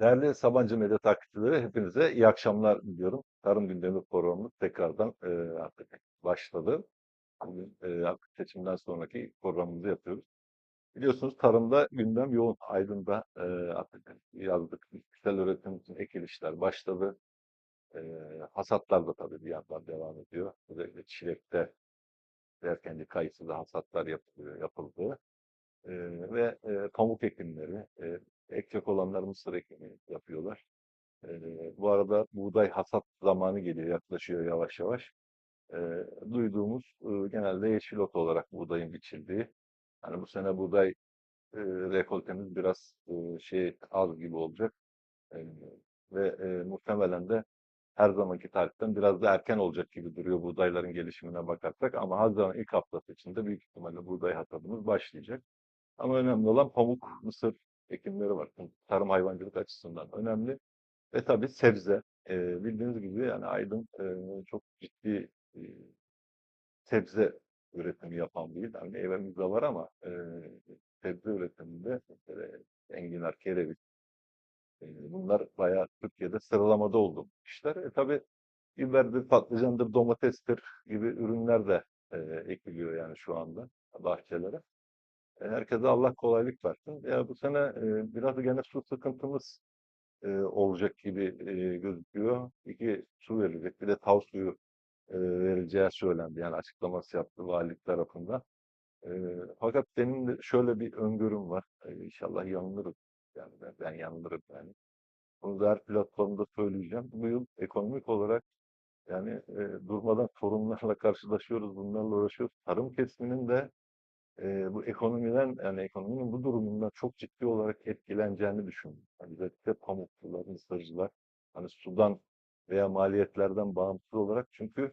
Değerli Sabancı Medya takipçileri, hepinize iyi akşamlar diliyorum. Tarım Gündemi programımız tekrardan e, artık başladı. Bugün e, artık seçimden sonraki programımızı yapıyoruz. Biliyorsunuz tarımda gündem yoğun. Aydın'da e, artık yazdık. Bitkisel üretim için ekilişler başladı. E, hasatlar da tabii bir yandan devam ediyor. Özellikle çilekte, derken kayısıda hasatlar yapılıyor, yapıldı. E, ve e, pamuk ekimleri, e, ekecek olanlar mısır ekimi yapıyorlar. Eee, bu arada buğday hasat zamanı geliyor, yaklaşıyor yavaş yavaş. Eee, duyduğumuz eee, genelde yeşil ot olarak buğdayın biçildiği. Hani bu sene buğday eee, rekoltemiz biraz eee, şey az gibi olacak. Eee, ve eee, muhtemelen de her zamanki tarihten biraz da erken olacak gibi duruyor buğdayların gelişimine bakarsak. Ama Haziran ilk haftası içinde büyük ihtimalle buğday hasadımız başlayacak. Ama önemli olan pamuk, mısır ekimleri var. Tarım hayvancılık açısından önemli. Ve tabii sebze. Eee, bildiğiniz gibi yani Aydın eee, çok ciddi eee, sebze üretimi yapan bir il. Yani meyvemiz de var ama eee, sebze üretiminde mesela enginar, kereviz eee, bunlar bayağı Türkiye'de sıralamada olduğu işler. E, tabii biberdir, patlıcandır, domatestir gibi ürünler de eee, ekiliyor yani şu anda bahçelere. E, herkese Allah kolaylık versin. Ya bu sene eee, biraz gene su sıkıntımız eee, olacak gibi eee, gözüküyor. İki su verilecek. Bir de tav suyu eee, verileceği söylendi. Yani açıklaması yaptı valilik tarafından. Eee, fakat benim de şöyle bir öngörüm var. Eee, inşallah yanılırım. Yani ben, ben yanılırım yani. Bunu da her platformda söyleyeceğim. Bu yıl ekonomik olarak yani eee, durmadan sorunlarla karşılaşıyoruz. Bunlarla uğraşıyoruz. Tarım kesiminin de eee, bu ekonomiden yani ekonominin bu durumundan çok ciddi olarak etkileneceğini düşünüyorum. Yani özellikle pamukçular, mısırcılar hani sudan veya maliyetlerden bağımsız olarak çünkü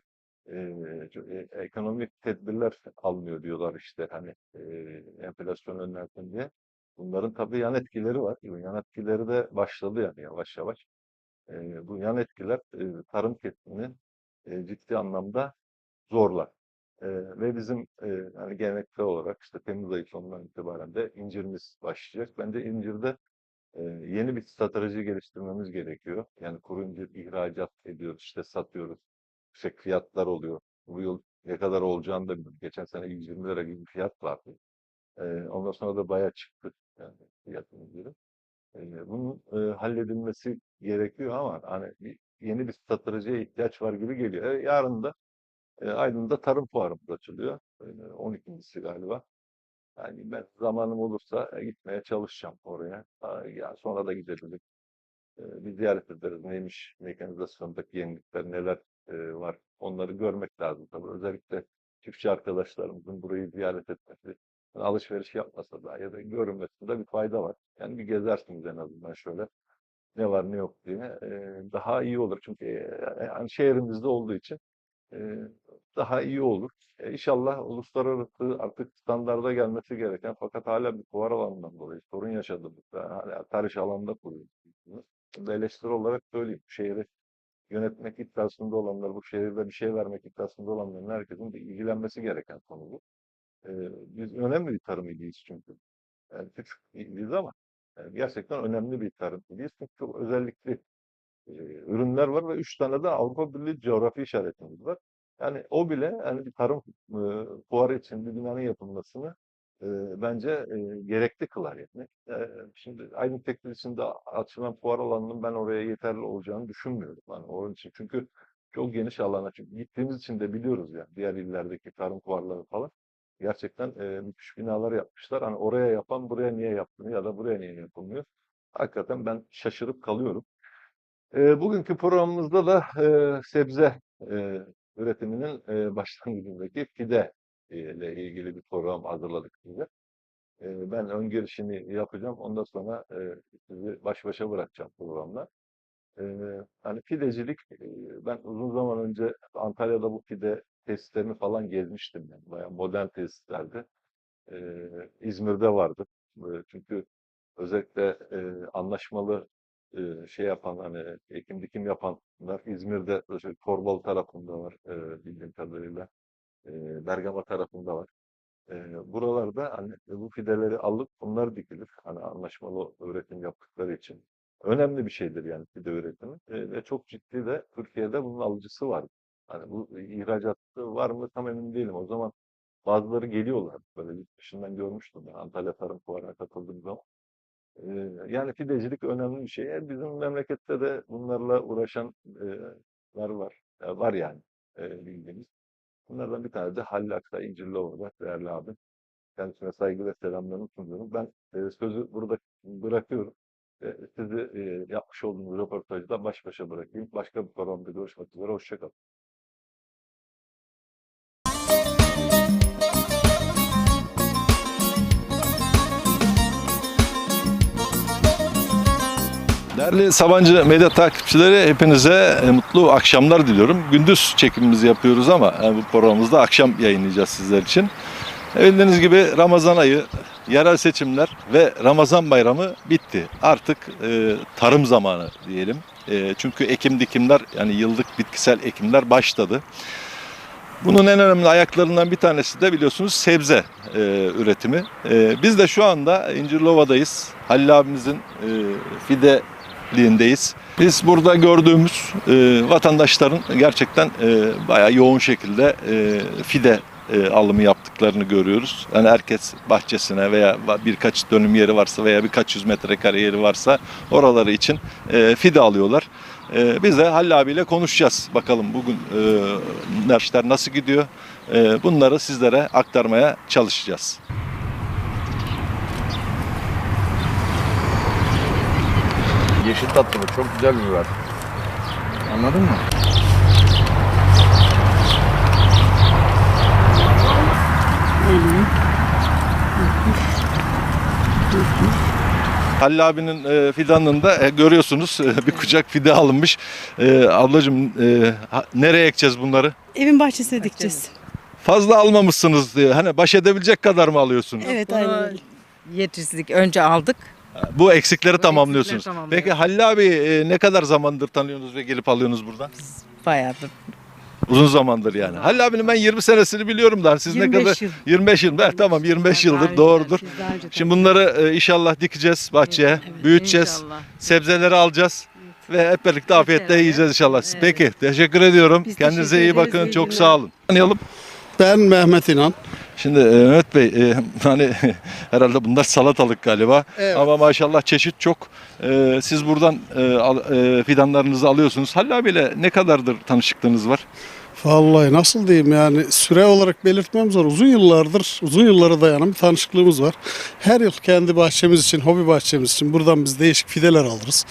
e, ekonomik tedbirler almıyor diyorlar işte hani eee enflasyon önlensin diye. Bunların tabii yan etkileri var. Yan etkileri de başladı yani yavaş yavaş. Eee, bu yan etkiler eee, tarım kesimini eee, ciddi anlamda zorlar. Eee, ve bizim eee, hani geleneksel olarak işte Temmuz ayı sonundan itibaren de incirimiz başlayacak. Bence incirde eee, yeni bir strateji geliştirmemiz gerekiyor. Yani kuru incir ihracat ediyoruz, işte satıyoruz. Yüksek fiyatlar oluyor. Bu yıl ne kadar olacağını da bilmiyorum. Geçen sene 120 lira gibi bir fiyat vardı. Eee, ondan sonra da bayağı çıktı yani fiyatın inciri. Eee, bunun eee, halledilmesi gerekiyor ama hani bir, yeni bir stratejiye ihtiyaç var gibi geliyor. E, yarın da Aydın'da tarım fuarımız açılıyor. E, 12.si galiba. Yani ben zamanım olursa gitmeye çalışacağım oraya. Ya sonra da gidebiliriz. E, bir ziyaret ederiz. Neymiş mekanizasyondaki yenilikler, neler var. Onları görmek lazım tabii. Özellikle çiftçi arkadaşlarımızın burayı ziyaret etmesi, alışveriş yapmasa da ya da görünmesinde bir fayda var. Yani bir gezersiniz en azından şöyle ne var ne yok diye. Daha iyi olur. Çünkü yani şehrimizde olduğu için daha iyi olur. E, inşallah uluslararası artık standarda gelmesi gereken fakat hala bir fuar alanından dolayı sorun yaşadığımızda hala tarih alanında kuruyoruz. Eleştiri olarak söyleyeyim. Şehri yönetmek iddiasında olanlar, bu şehirde bir şey vermek iddiasında olanların herkesin de ilgilenmesi gereken konu bu. E, biz önemli bir tarım iliyiz çünkü. Yani küçük iliyiz ama yani gerçekten önemli bir tarım iliyiz. Çünkü çok özellikli e, ürünler var ve üç tane de Avrupa Birliği coğrafi işaretimiz var. Yani o bile yani bir tarım e, fuarı için bir binanın yapılmasını e, bence e, gerekli kılar yani. E, şimdi Aydın Teknolojisi'nde açılan fuar alanının ben oraya yeterli olacağını düşünmüyorum. Yani onun için çünkü çok geniş alana çünkü gittiğimiz için de biliyoruz yani diğer illerdeki tarım fuarları falan. Gerçekten e, müthiş binalar yapmışlar. Hani oraya yapan buraya niye yapmıyor ya da buraya niye yapılmıyor? Hakikaten ben şaşırıp kalıyorum. E, bugünkü programımızda da e, sebze e, üretiminin e, başlangıcındaki fide ile ilgili bir program hazırladık size. E, ben ön girişini yapacağım. Ondan sonra e, sizi baş başa bırakacağım programla. E, hani fidecilik, e, ben uzun zaman önce Antalya'da bu fide tesislerini falan gezmiştim. Yani. Bayağı modern tesislerdi. E, İzmir'de vardı. E, çünkü özellikle e, anlaşmalı e, şey yapan hani ekim dikim yapanlar İzmir'de özellikle Torbalı tarafında var e, bildiğim kadarıyla. E, Bergama tarafında var. E, buralarda hani bu fideleri alıp bunlar dikilir. Hani anlaşmalı üretim yaptıkları için. önemli bir şeydir yani fide üretimi. E, ve çok ciddi de Türkiye'de bunun alıcısı var. Hani bu ihracatı var mı tam emin değilim. O zaman bazıları geliyorlar. Böyle yurt dışından görmüştüm ben Antalya Tarım Fuarı'na katıldığım zaman. Yani fidecilik önemli bir şey. E, bizim memlekette de bunlarla uğraşanlar var. E, var yani bildiğimiz. Bunlardan bir tanesi de Halil Aksay İncirliova'da değerli abim. Kendisine saygı ve selamlarımı sunuyorum. Ben sözü burada bırakıyorum. Sizi yapmış olduğunuz röportajda baş başa bırakayım. Başka bir programda görüşmek üzere. Hoşçakalın. Değerli Sabancı medya takipçileri hepinize e, mutlu akşamlar diliyorum. Gündüz çekimimizi yapıyoruz ama e, bu programımızda akşam yayınlayacağız sizler için. Bildiğiniz gibi Ramazan ayı, yerel seçimler ve Ramazan bayramı bitti. Artık e, tarım zamanı diyelim. E, çünkü ekim dikimler yani yıllık bitkisel ekimler başladı. Bunun en önemli ayaklarından bir tanesi de biliyorsunuz sebze e, üretimi. E, biz de şu anda İncirlova'dayız. Halil abimizin e, fide liğindeyiz. Biz burada gördüğümüz e, vatandaşların gerçekten e, bayağı yoğun şekilde e, fide e, alımı yaptıklarını görüyoruz. Yani herkes bahçesine veya birkaç dönüm yeri varsa veya birkaç yüz metrekare yeri varsa oraları için e, fide alıyorlar. E, biz de Halil abiyle konuşacağız. Bakalım bugün e, işler nasıl gidiyor? E, bunları sizlere aktarmaya çalışacağız. Yeşil tatlı bu. Çok güzel bir biber. Anladın mı? Halil abinin e, fidanında e, görüyorsunuz e, bir kucak fide alınmış. E, ablacığım e, ha- nereye ekeceğiz bunları? Evin bahçesine dikeceğiz. Fazla almamışsınız diye. Hani baş edebilecek kadar mı alıyorsunuz? Evet aynen öyle. Önce aldık. Bu eksikleri Bu tamamlıyorsunuz. eksikleri tamamlıyoruz. Peki Halil abi e, ne kadar zamandır tanıyorsunuz ve gelip alıyorsunuz buradan? Bayağıdır. Uzun zamandır yani. Halil abinin ben 20 senesini biliyorum da siz ne 25 kadar? yıl. 25 yıl. Evet, tamam 25 Daha yıldır doğrudur. daha önce Şimdi bunları e, inşallah dikeceğiz bahçeye, Evet, büyüteceğiz, İnşallah. sebzeleri alacağız ve hep birlikte afiyetle beraber. yiyeceğiz inşallah. Evet. Peki, teşekkür ediyorum. Biz Kendinize teşekkür iyi ederiz, bakın. iyi Çok günler. sağ olun. Tanıyalım. Ben Mehmet İnan. Şimdi e, Mehmet Bey, e, hani herhalde bunlar salatalık galiba Evet. ama maşallah çeşit çok. E, siz buradan e, al- e, fidanlarınızı alıyorsunuz. Halil abiyle ne kadardır tanışıklığınız var? Vallahi nasıl diyeyim yani süre olarak belirtmem zor. Uzun yıllardır, uzun yıllara dayanan bir tanışıklığımız var. Her yıl kendi bahçemiz için, hobi bahçemiz için buradan biz değişik fideler alırız.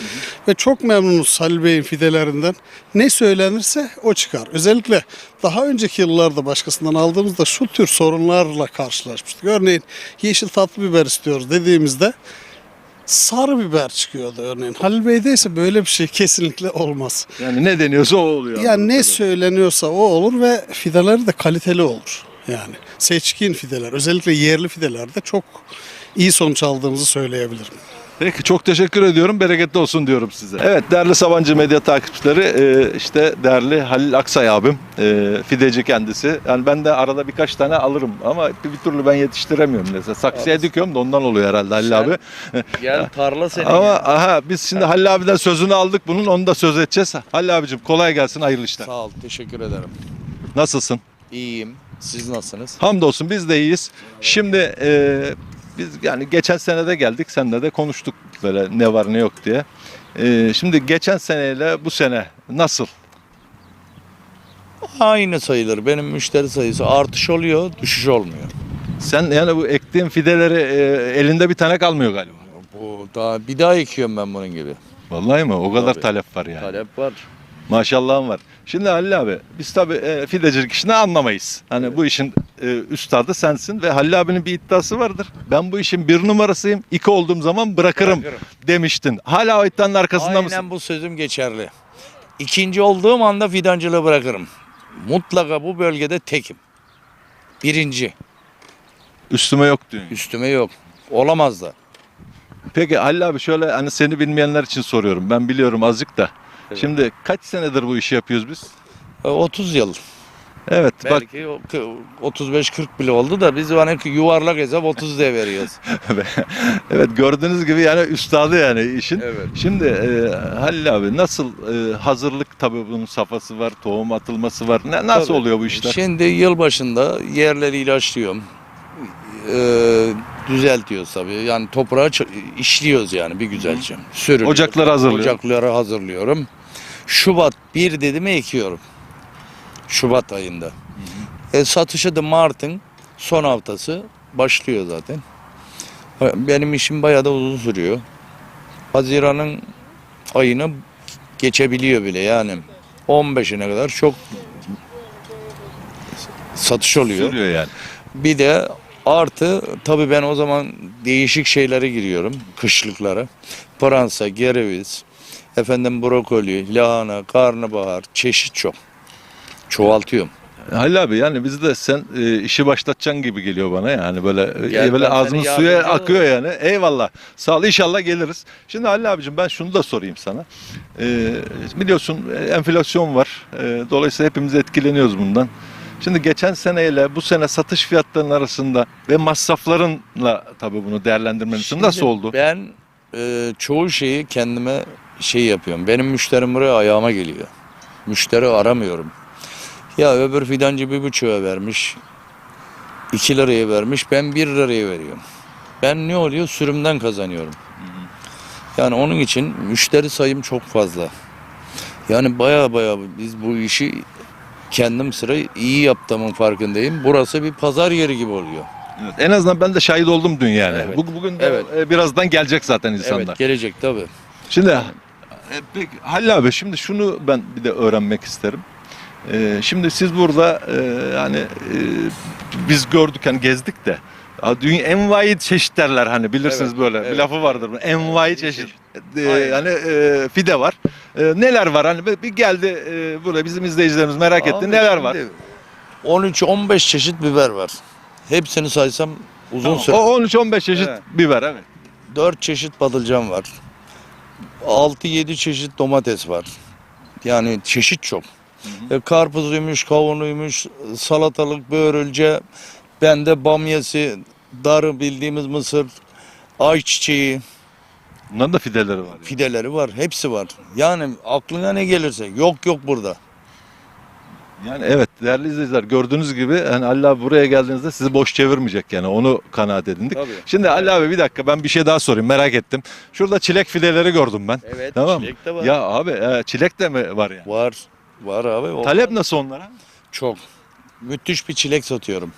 Ve çok memnunuz Halil Bey'in fidelerinden. Ne söylenirse o çıkar. Özellikle daha önceki yıllarda başkasından aldığımızda şu tür sorunlarla karşılaşmıştık. Örneğin yeşil tatlı biber istiyoruz dediğimizde sarı biber çıkıyordu örneğin. Halil Bey'de ise böyle bir şey kesinlikle olmaz. Yani ne deniyorsa o oluyor. Yani ne söyleniyorsa o olur ve fideleri de kaliteli olur. Yani seçkin fideler, özellikle yerli fidelerde çok iyi sonuç aldığımızı söyleyebilirim. Peki çok teşekkür ediyorum. Bereketli olsun diyorum size. Evet değerli Sabancı medya takipçileri e, işte değerli Halil Aksay abim e, fideci kendisi. Yani ben de arada birkaç tane alırım ama bir, bir türlü ben yetiştiremiyorum. Mesela saksıya dikiyorum da ondan oluyor herhalde Halil Sen- abi. Gel tarla senin. Ama ya. aha biz şimdi Halil abiden sözünü aldık bunun onu da söz edeceğiz. Halil abicim kolay gelsin hayırlı işler. Sağ ol. Teşekkür ederim. Nasılsın? İyiyim. Siz nasılsınız? Hamdolsun biz de iyiyiz. Şimdi e, biz yani geçen senede geldik seninle de konuştuk böyle ne var ne yok diye. E, şimdi geçen seneyle bu sene nasıl? Aynı sayılır. Benim müşteri sayısı artış oluyor, düşüş olmuyor. Sen yani bu ektiğin fideleri e, elinde bir tane kalmıyor galiba. Bu daha bir daha ekiyorum ben bunun gibi. Vallahi mi? O kadar Tabii. talep var yani. Talep var. Maşallahım var. Şimdi Halil abi biz tabii e, fidecilik işini anlamayız. Hani bu işin e, üstadı sensin ve Halil abinin bir iddiası vardır. Ben bu işin bir numarasıyım. iki olduğum zaman bırakırım, Bırakırım. demiştin. Hala o iddianın arkasında Aynen mısın? bu sözüm geçerli. İkinci olduğum anda fidancılığı bırakırım. Mutlaka bu bölgede tekim. Birinci. Üstüme yok diyorsun. Üstüme yok. Olamaz da. Peki Halil abi şöyle hani seni bilmeyenler için soruyorum. Ben biliyorum azıcık da. Evet. Şimdi kaç senedir bu işi yapıyoruz biz? E, 30 yıl. Evet bak Belki o kı- 35-40 bile oldu da biz hani yuvarlak hesap 30 diye veriyoruz. evet gördüğünüz gibi yani üstadı yani işin. Evet. Şimdi e, Halil abi nasıl e, hazırlık tabii bunun safhası var, tohum atılması var. Ne, nasıl Tabii. oluyor bu işler? Şimdi yıl başında yerleri ilaçlıyorum. Ee, düzeltiyoruz tabii. Yani toprağı işliyoruz yani bir güzelce. Sürülüyor. Ocakları hazırlıyor. Ocakları hazırlıyorum. Şubat 1 dedi mi ekiyorum. Şubat ayında. E, satışı da Mart'ın son haftası başlıyor zaten. Benim işim bayağı da uzun sürüyor. Haziran'ın ayını geçebiliyor bile yani. 15'ine kadar çok satış oluyor. Sürüyor yani. Bir de artı tabii ben o zaman değişik şeylere giriyorum. Kışlıklara. Pransa, gereviz, efendim brokoli, lahana, karnabahar, çeşit çok. Çoğaltıyorum. Halil abi yani bizde sen e, işi başlatacaksın gibi geliyor bana yani böyle e, Gel, böyle ben ağzımız seni suya yardımcı akıyor yani. Eyvallah. Sağ ol inşallah geliriz. Şimdi Halil abicim ben şunu da sorayım sana. E, biliyorsun e, enflasyon var. E, dolayısıyla hepimiz etkileniyoruz bundan. Şimdi geçen seneyle bu sene satış fiyatlarının arasında ve masraflarınla tabii bunu değerlendirmen için Şimdi nasıl oldu? Ben e, çoğu şeyi kendime şey yapıyorum. Benim müşterim buraya ayağıma geliyor. Müşteri aramıyorum. Ya öbür fidancı bir buçuğa vermiş. 2 liraya vermiş. Ben 1 liraya veriyorum. Ben ne oluyor? Sürümden kazanıyorum. Yani onun için müşteri sayım çok fazla. Yani baya baya biz bu işi kendim sıra iyi yaptığımın farkındayım. Burası bir pazar yeri gibi oluyor. Evet, en azından ben de şahit oldum dün yani. Evet. Bu- Bugün de Evet. e, birazdan gelecek zaten insanlar. Evet gelecek tabii. Şimdi e, peki Halil abi şimdi şunu ben bir de öğrenmek isterim. E, şimdi siz burada e, yani e, biz gördük hani gezdik de dünya envai çeşit derler hani bilirsiniz Evet, böyle evet. bir lafı vardır. Envai çeşit. E, Aynen. yani e, fide var. E, neler var hani bir geldi e, buraya bizim izleyicilerimiz merak etti. Neler var? 13-15 çeşit biber var. Hepsini saysam uzun Tamam, süre. O 13-15 çeşit Evet. biber evet. 4 çeşit patlıcan var. 6-7 çeşit domates var. Yani çeşit çok. E, karpuzuymuş, kavunuymuş, salatalık, börülce, bende bamyası, darı bildiğimiz mısır, ayçiçeği, Bunların da fideleri var. yani. fideleri var. Hepsi var. Yani aklına ne gelirse yok yok burada. Yani evet değerli izleyiciler gördüğünüz gibi hani Ali abi buraya geldiğinizde sizi boş çevirmeyecek yani onu kanaat edindik. Tabii. Şimdi Ali abi bir dakika ben bir şey daha sorayım merak ettim. Şurada çilek fideleri gördüm ben. Evet, Tamam mı? çilek de var. Ya abi e, çilek de mi var ya? Var. Var abi. o- Talep nasıl onlara? Çok. Müthiş bir çilek satıyorum.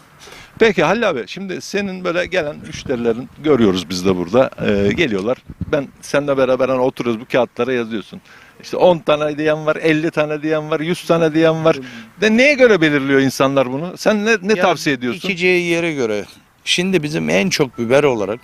Peki Halil abi şimdi senin böyle gelen müşterilerin görüyoruz biz de burada e, geliyorlar. Ben seninle beraber hani oturuyoruz bu kağıtlara yazıyorsun. İşte 10 tane diyen var, 50 tane diyen var, 100 tane diyen var. De neye göre belirliyor insanlar bunu? Sen ne, ne Ya tavsiye ediyorsun? Dikeceği yere göre. Şimdi bizim en çok biber olarak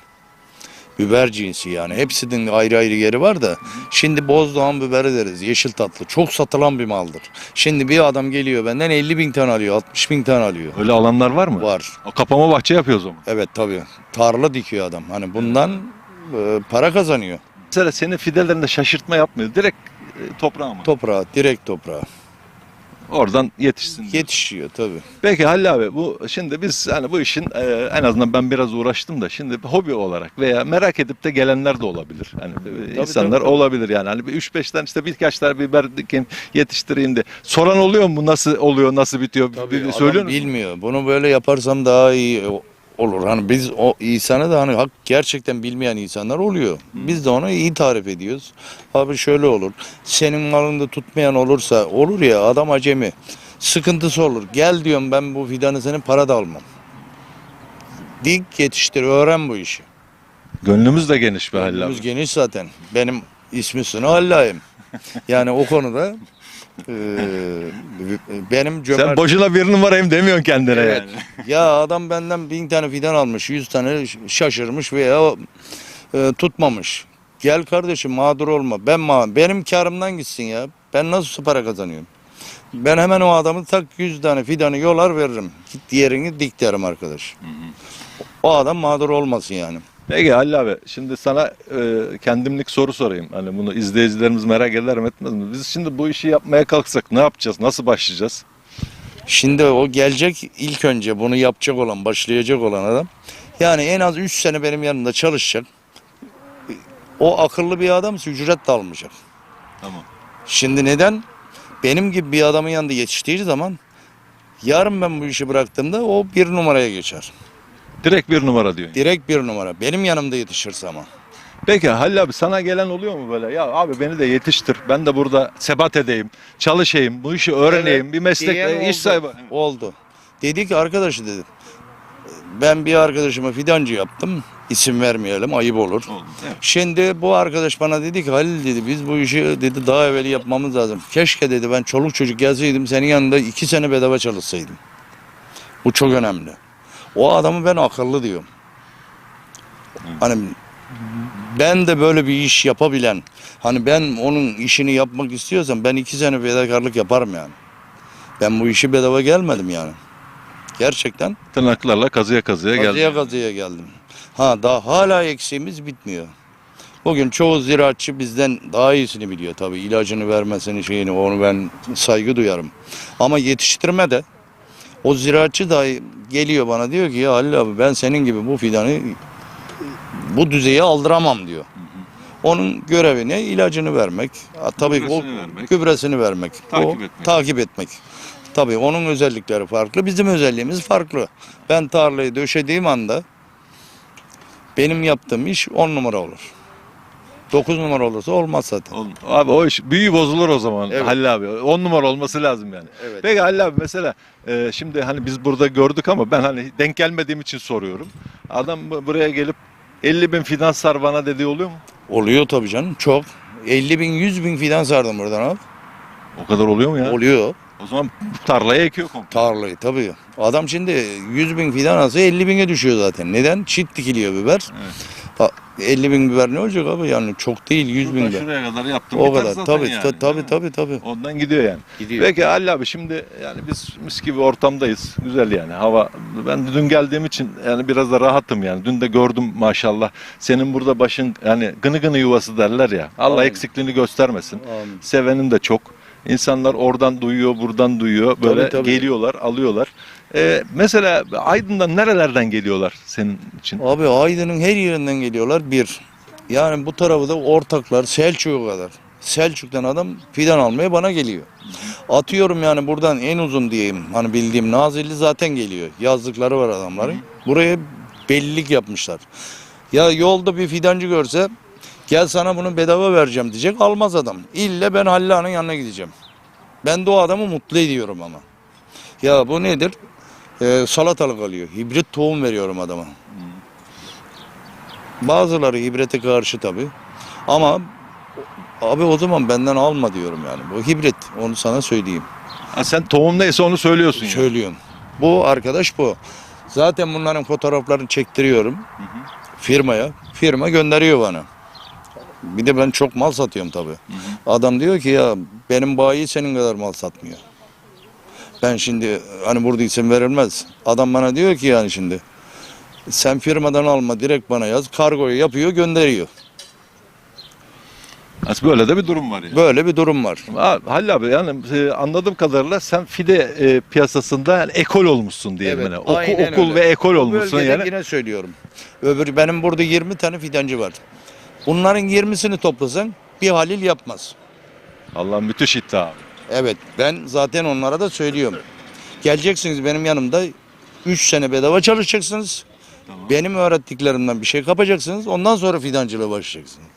biber cinsi yani hepsinin ayrı ayrı yeri var da şimdi bozdoğan biberi deriz yeşil tatlı çok satılan bir maldır. Şimdi bir adam geliyor benden 50 bin tane alıyor 60 bin tane alıyor. Öyle alanlar var mı? Var O kapama bahçe yapıyoruz o zaman. evet tabii tarla dikiyor adam hani bundan e, para kazanıyor Mesela senin fidelerinde şaşırtma yapmıyor. Direkt toprağa mı? toprağa direkt toprağa Oradan yetişsin. diyor. yetişiyor tabii. Peki Halil abi bu şimdi biz hani bu işin e, en azından ben biraz uğraştım da şimdi hobi olarak veya merak edip de gelenler de olabilir. Hani e, insanlar tabii, tabii. olabilir yani. Hani bir 3-5 tane işte birkaç tane biber dikeyim yetiştireyim de. Soran oluyor mu? Nasıl oluyor? Nasıl bitiyor? Tabii Bir- adam söylüyor musun? bilmiyor. Bunu böyle yaparsam daha iyi o- olur. Hani biz o insanı da hani hak gerçekten bilmeyen insanlar oluyor. Biz de onu iyi tarif ediyoruz. Abi şöyle olur. Senin malında tutmayan olursa olur ya adam acemi. Sıkıntısı olur. Gel diyorum ben bu fidanı senin para da almam. Dik yetiştir öğren bu işi. Gönlümüz de geniş be Halil abi. Geniş zaten. Benim ismi Sunu Hallayım. Yani o konuda eee, benim cömert... Sen boşuna bir numarayım demiyorsun kendine Evet. yani. Ya adam benden bin tane fidan almış, yüz tane şaşırmış veya e, tutmamış. Gel kardeşim mağdur olma. Ben ma benim karımdan gitsin ya. Ben nasıl para kazanıyorum? Ben hemen o adamı tak yüz tane fidanı yolar veririm. Git diğerini dik derim arkadaş. O adam mağdur olmasın yani. Peki Halil abi şimdi sana e, kendimlik soru sorayım. Hani bunu izleyicilerimiz merak eder mi etmez mi? Biz şimdi bu işi yapmaya kalksak ne yapacağız? Nasıl başlayacağız? Şimdi o gelecek ilk önce bunu yapacak olan, başlayacak olan adam. Yani en az 3 sene benim yanımda çalışacak. O akıllı bir adamsa ücret de almayacak. Tamam. Şimdi neden? Benim gibi bir adamın yanında yetiştiği zaman yarın ben bu işi bıraktığımda o bir numaraya geçer. Direkt bir numara diyorsun. Direkt bir numara. Benim yanımda yetişirse ama. Peki Halil abi sana gelen oluyor mu böyle? Ya abi beni de yetiştir. Ben de burada sebat edeyim, çalışayım, bu işi öğreneyim, Evet, bir meslek, iş oldu. sahibi. Oldu. Dedi ki arkadaşı dedi. Ben bir arkadaşıma fidancı yaptım. İsim vermeyelim ayıp olur. Oldu. Evet. Şimdi bu arkadaş bana dedi ki Halil dedi biz bu işi dedi daha evvel yapmamız lazım. Keşke dedi ben çoluk çocuk gelseydim senin yanında iki sene bedava çalışsaydım. Bu çok önemli. O adamı ben akıllı diyorum. Hani ben de böyle bir iş yapabilen hani ben onun işini yapmak istiyorsam ben iki sene fedakarlık yaparım yani. Ben bu işi bedava gelmedim yani. Gerçekten Tırnaklarla kazıya kazıya geldi. Kazıya kazıya geldim. Ha daha hala eksiğimiz bitmiyor. Bugün çoğu ziraatçı bizden daha iyisini biliyor tabii. ilacını vermesini şeyini onu ben saygı duyarım. Ama yetiştirme de o ziraatçı da geliyor bana diyor ki ya Halil abi ben senin gibi bu fidanı bu düzeye aldıramam diyor. Onun görevi ne? İlacını vermek. Ha, tabii o Gübresini vermek. gübresini vermek. Takip o, etmek. Takip etmek. Tabii onun özellikleri farklı. Bizim özelliğimiz farklı. Ben tarlayı döşediğim anda benim yaptığım iş 10 numara olur. 9 numara olursa olmaz zaten. Oğlum, Abi o iş büyü bozulur o zaman Evet. Halil abi. 10 numara olması lazım yani. Evet. Peki Halil abi mesela e, şimdi hani biz burada gördük ama ben hani denk gelmediğim için soruyorum. Adam bu- buraya gelip 50 bin fidan sar bana dediği oluyor mu? Oluyor tabii canım çok. 50 bin 100 bin fidan sardım buradan abi. O kadar oluyor mu ya? Oluyor. O zaman tarlaya ekiyor komple. Tarlayı tabii. Adam şimdi 100 bin fidan alsa 50 bine düşüyor zaten. Neden? Çit dikiliyor biber. Ha, 50 bin biber ne olacak abi yani çok değil 100 bin biber. şuraya kadar yaptım. O kadar zaten tabii yani, ta- tabii tabii tabii. Ondan gidiyor yani. Gidiyor. Peki Halil abi şimdi yani biz mis gibi ortamdayız. Güzel yani hava. Ben dün geldiğim için yani biraz da rahatım yani. Dün de gördüm maşallah. Senin burada başın yani gını gını yuvası derler ya. Allah Amin. eksikliğini göstermesin. Amin. Sevenin de çok. İnsanlar oradan duyuyor, buradan duyuyor. Böyle Tabii, tabii. geliyorlar, alıyorlar. Ee, mesela Aydın'dan nerelerden geliyorlar senin için? Abi Aydın'ın her yerinden geliyorlar bir. Yani bu tarafı da ortaklar Selçuk'a kadar. Selçuk'tan adam fidan almaya bana geliyor. Atıyorum yani buradan en uzun diyeyim hani bildiğim Nazilli zaten geliyor. Yazlıkları var adamların. Buraya bellilik yapmışlar. Ya yolda bir fidancı görse gel sana bunu bedava vereceğim diyecek almaz adam. İlle ben Halla'nın yanına gideceğim. Ben de o adamı mutlu ediyorum ama. Ya bu nedir? Ee, salatalık alıyor. Hibrit tohum veriyorum adama. Bazıları hibrete karşı tabi. Ama abi o zaman benden alma diyorum yani. Bu hibrit. Onu sana söyleyeyim. Ha, sen tohum neyse onu söylüyorsun yani. Söylüyorum. Bu arkadaş bu. Zaten bunların fotoğraflarını çektiriyorum. Firmaya. Firma gönderiyor bana. Bir de ben çok mal satıyorum tabi. Adam diyor ki ya benim bayi senin kadar mal satmıyor. Ben şimdi hani burada isim verilmez. Adam bana diyor ki yani şimdi sen firmadan alma direkt bana yaz. Kargoyu yapıyor gönderiyor. Ha, Böyle de bir durum var yani. Böyle bir durum var. Ha, Halil abi yani e, anladığım kadarıyla sen fide e, piyasasında yani ekol olmuşsun diyelim. Evet, yani. Oku- aynen okul öyle. ve ekol olmuşsun bölgede yani. yine söylüyorum. Öbür benim burada 20 tane fidancı var. Bunların 20'sini toplasan bir Halil yapmaz. Allah müthiş iddia abi. Evet ben zaten onlara da söylüyorum. Geleceksiniz benim yanımda 3 sene bedava çalışacaksınız. Benim öğrettiklerimden bir şey kapacaksınız. Ondan sonra fidancılığa başlayacaksınız.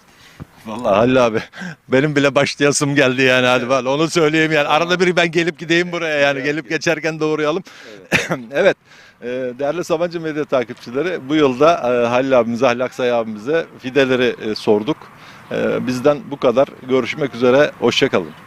Vallahi Halil abi benim bile başlayasım geldi yani hadi vallahi onu söyleyeyim yani. Arada bir ben gelip gideyim buraya yani gelip geçerken de uğrayalım. Evet. e, Değerli Sabancı Medya takipçileri bu yılda e, Halil abimize, Halil Aksay abimize fideleri e, sorduk. Bizden bu kadar. Görüşmek üzere. Hoşçakalın.